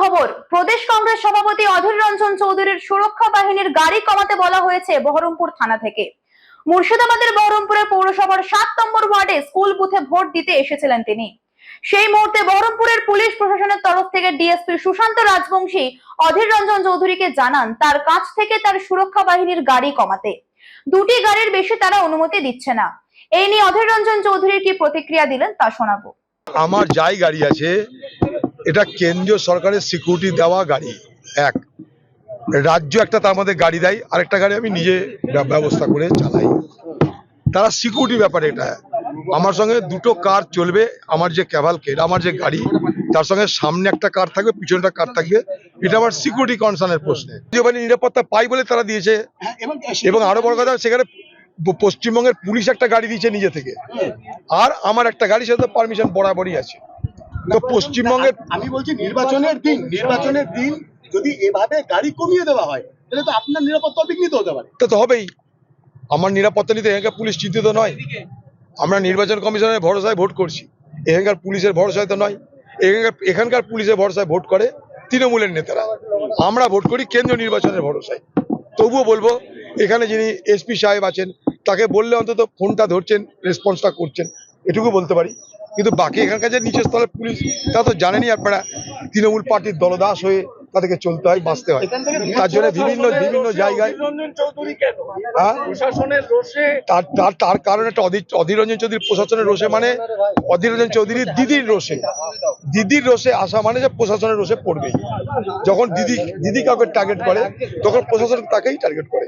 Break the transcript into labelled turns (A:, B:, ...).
A: খবর। প্রদেশ কংগ্রেস সভাপতি অধীর রঞ্জন চৌধুরীর সুরক্ষা বাহিনীর গাড়ি কমাতে বলা হয়েছে বহরমপুর থানা থেকে। মুর্শিদাবাদের বহরমপুরের পৌরসভার সাত নম্বর ওয়ার্ডে স্কুল বুথে ভোট দিতে এসেছিলেন তিনি। সেই মুহূর্তে বহরমপুরের পুলিশ প্রশাসনের তরফ থেকে ডিএসপি সুশান্ত রাজবংশী অধীর রঞ্জন চৌধুরীকে জানান, তার কাছ থেকে তার সুরক্ষা বাহিনীর গাড়ি কমাতে। দুটি গাড়ির বেশি তারা অনুমতি দিচ্ছে না। এই নিয়ে অধীর রঞ্জন চৌধুরীর কি প্রতিক্রিয়া দিলেন তা শোনাবো।
B: আমার যাই গাড়ি আছে এটা কেন্দ্রীয় সরকারের সিকিউরিটি দেওয়া গাড়ি এক। রাজ্য একটা তার মধ্যে গাড়ি দেয় আরেকটা গাড়ি আমি নিজে ব্যবস্থা করে চালাই। তারা সিকিউরিটি ব্যাপারে এটা। আমার সঙ্গে দুটো কার চলবে আমার যে ক্যাভালকেট আমার যে গাড়ি তার সঙ্গে সামনে একটা কার থাকবে পিছনে একটা কার থাকবে। এটা আমার সিকিউরিটি কনসার্নের প্রশ্নে। নিরাপত্তা পাই বলে তারা দিয়েছে। এবং আরও বড় কথা সেখানে পশ্চিমবঙ্গের পুলিশ একটা গাড়ি দিয়েছে নিজে থেকে। আর আমার একটা গাড়ি সাথে পারমিশন বরাবরই আছে। তো পশ্চিমবঙ্গের
C: আমি বলছি নির্বাচনের দিন নির্বাচনের দিন যদি এভাবে গাড়ি কমিয়ে দেওয়া হয় তাহলে তো আপনার নিরাপত্তা বিঘ্নিত হতে পারে।
B: তো তো হবেই। আমার নিরাপত্তা নিতে এখানকার পুলিশ চিন্তিত নয়। আমরা নির্বাচন কমিশনের ভরসায় ভোট করছি। এখানকার পুলিশের ভরসায় তো নয়। এখানকার এখানকার পুলিশের ভরসায় ভোট করে তৃণমূলের নেতারা। আমরা ভোট করি কেন্দ্রীয় নির্বাচনের ভরসায়। তবুও বলব এখানে যিনি এসপি সাহেব আছেন তাকে বললে অন্তত ফোনটা ধরছেন রেসপন্সটা করছেন। এটুকু বলতে পারি। কিন্তু বাকি এখানকার যে নিচের পুলিশ তা তো জানেনই আপনারা তৃণমূল পার্টির দলদাস হয়ে তাদেরকে চলতে হয় বাঁচতে হয়। তার জন্য বিভিন্ন বিভিন্ন জায়গায় হ্যাঁ?
D: প্রশাসনের
B: তার তার তার কারণ একটা অধীর অধীর রঞ্জন চৌধুরী প্রশাসনের রোষে মানে অধীর রঞ্জন চৌধুরী দিদির রোষে দিদির রোষে আসা মানে যে প্রশাসনের রোষে পড়বেই। যখন দিদি দিদি কাউকে টার্গেট করে তখন প্রশাসন তাকেই টার্গেট করে।